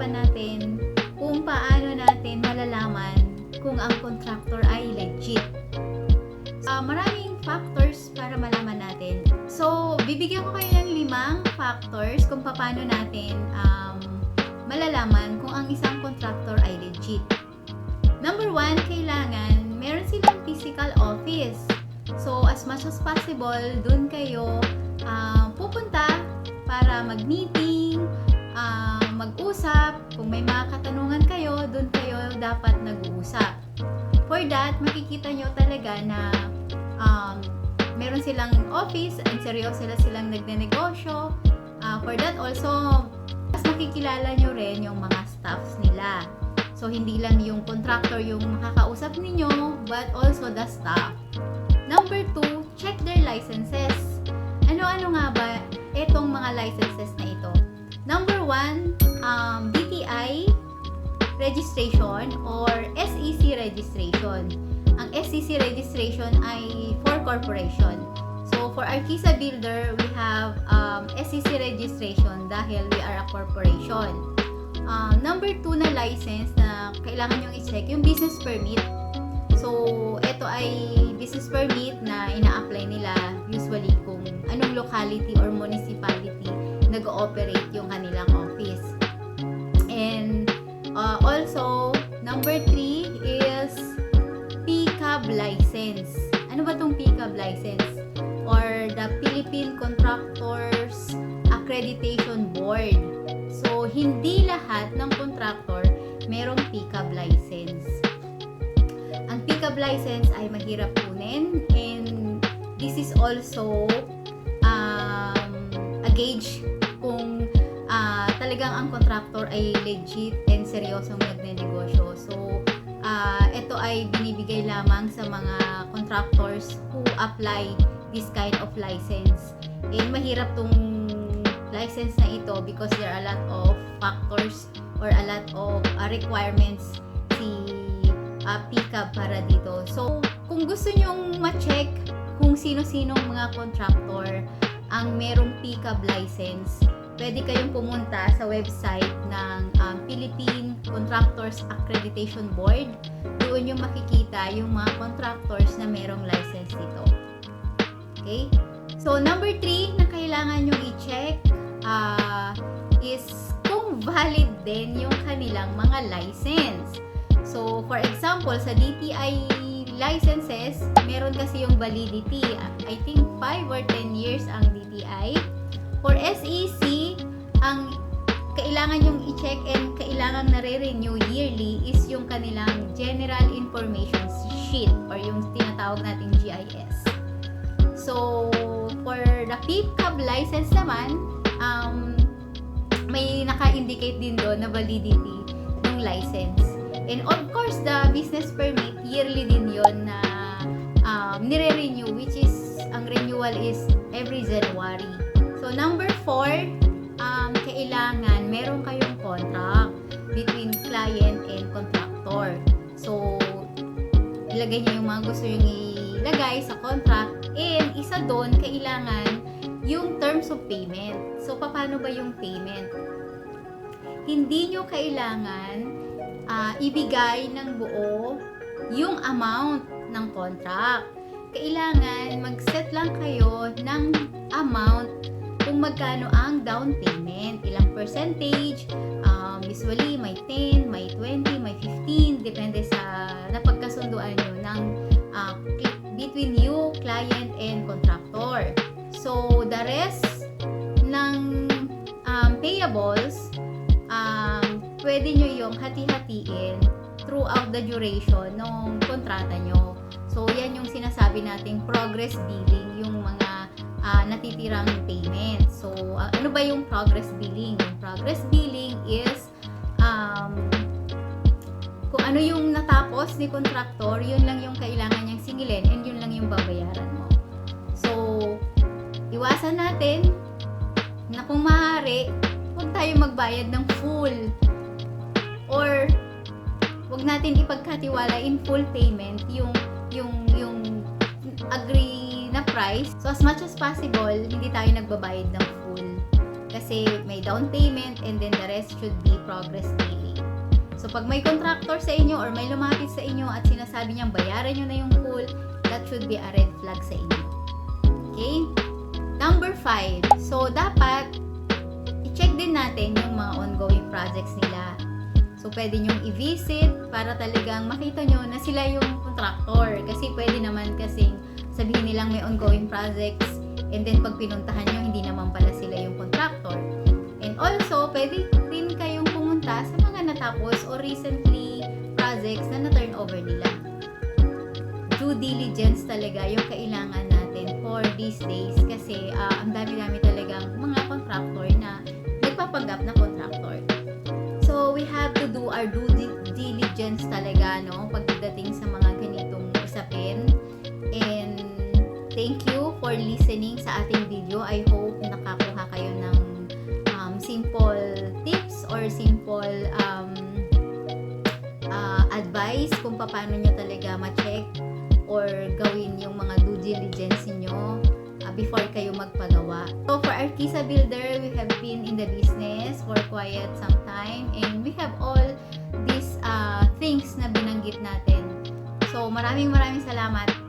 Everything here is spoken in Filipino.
pag-uusapan natin kung paano natin malalaman kung ang contractor ay legit. Ah, maraming factors para malaman natin. So, bibigyan ko kayo ng limang factors kung paano natin um, malalaman kung ang isang contractor ay legit. Number one, kailangan meron silang physical office. So, as much as possible, dun kayo ah, pupunta para mag-meeting, ah, mag-usap. Kung may mga katanungan kayo, dun kayo dapat nag-uusap. For that, makikita nyo talaga na um, meron silang office and seryoso sila silang nagnenegosyo. Ah, for that also, mas makikilala nyo rin yung mga staffs nila. So, hindi lang yung contractor yung makakausap ninyo, but also the staff. Number two, check their licenses. Ano-ano nga ba itong mga licenses na ito? Number one, um, DTI registration or SEC registration. Ang SEC registration ay for corporation. So, for Arquisa Builder, we have um, SEC registration dahil we are a corporation. Um, number two na license na kailangan nyong i-check, yung business permit. So, ito ay business permit na ina-apply nila usually kung anong locality or municipality nag-ooperate yung kanilang office. And uh, also, number three is PCAB license. Ano ba tong PCAB license? Or the Philippine Contractors Accreditation Board. So, hindi lahat ng contractor merong PCAB license. Ang pickup license ay mahirap kunin and this is also um, a gauge talagang ang contractor ay legit and seryosong nagnenegosyo. So, ah, ito ay binibigay lamang sa mga contractors who apply this kind of license. And mahirap tong license na ito because there are a lot of factors or a lot of ah, requirements si uh, pickup para dito. So, kung gusto nyong ma-check kung sino-sinong mga contractor ang merong pickup license, pwede kayong pumunta sa website ng um, Philippine Contractors Accreditation Board. Doon yung makikita yung mga contractors na merong license dito. Okay? So, number three na kailangan nyong i-check ah, is kung valid din yung kanilang mga license. So, for example, sa DTI licenses, meron kasi yung validity. I think 5 or 10 years ang DTI. For SEC, ang kailangan yung i-check and kailangan nare-renew yearly is yung kanilang General Information Sheet or yung tinatawag nating GIS. So, for the PIPCAB license naman, um, may naka-indicate din doon na validity ng license. And of course, the business permit, yearly din yon na um, nire-renew, which is, ang renewal is every January. Number four, um, kailangan meron kayong contract between client and contractor. So, ilagay niyo yung mga gusto yung ilagay sa contract. And isa doon, kailangan yung terms of payment. So, paano ba yung payment? Hindi nyo kailangan ah, ibigay ng buo yung amount ng contract. Kailangan mag-set lang kayo ng amount kung magkano ang down payment, ilang percentage, um, usually may 10, may 20, may 15, depende sa napagkasunduan nyo ng ah, between you, client, and contractor. So, the rest ng um, payables, um, pwede nyo yung hati-hatiin throughout the duration ng kontrata nyo. So, yan yung sinasabi nating progress billing, yung mga ah, natitirang payment. So, ah, ano ba yung progress billing? Progress billing is um, kung ano yung natapos ni contractor, yun lang yung kailangan niyang singilin and yun lang yung babayaran mo. So, iwasan natin na kung maaari, huwag tayo magbayad ng full or wag natin ipagkatiwala in full payment yung yung yung agree price. So as much as possible, hindi tayo nagbabayad ng full. Kasi may down payment and then the rest should be progress daily. So pag may contractor sa inyo or may lumapit sa inyo at sinasabi niyang bayaran nyo na yung full, that should be a red flag sa inyo. Okay? Number 5. So dapat i-check din natin yung mga ongoing projects nila. So, pwede nyong i-visit para talagang makita nyo na sila yung contractor. Kasi pwede naman kasing sabihin nilang may ongoing projects and then pag pinuntahan nyo, hindi naman pala sila yung contractor. And also, pwede din kayong pumunta sa mga natapos or recently projects na na-turn over nila. Due diligence talaga yung kailangan natin for these days kasi ah, ang dami-dami talagang mga contractor na nagpapanggap na contractor. So, we have to do our due di- diligence talaga, no? Pagdating sa mga thank you for listening sa ating video. I hope nakakuha kayo ng um, simple tips or simple um, uh, advice kung paano nyo talaga ma-check or gawin yung mga due diligence niyo uh, before kayo magpagawa. So for Artisa Builder, we have been in the business for quite some time and we have all these uh, things na binanggit natin. So maraming maraming salamat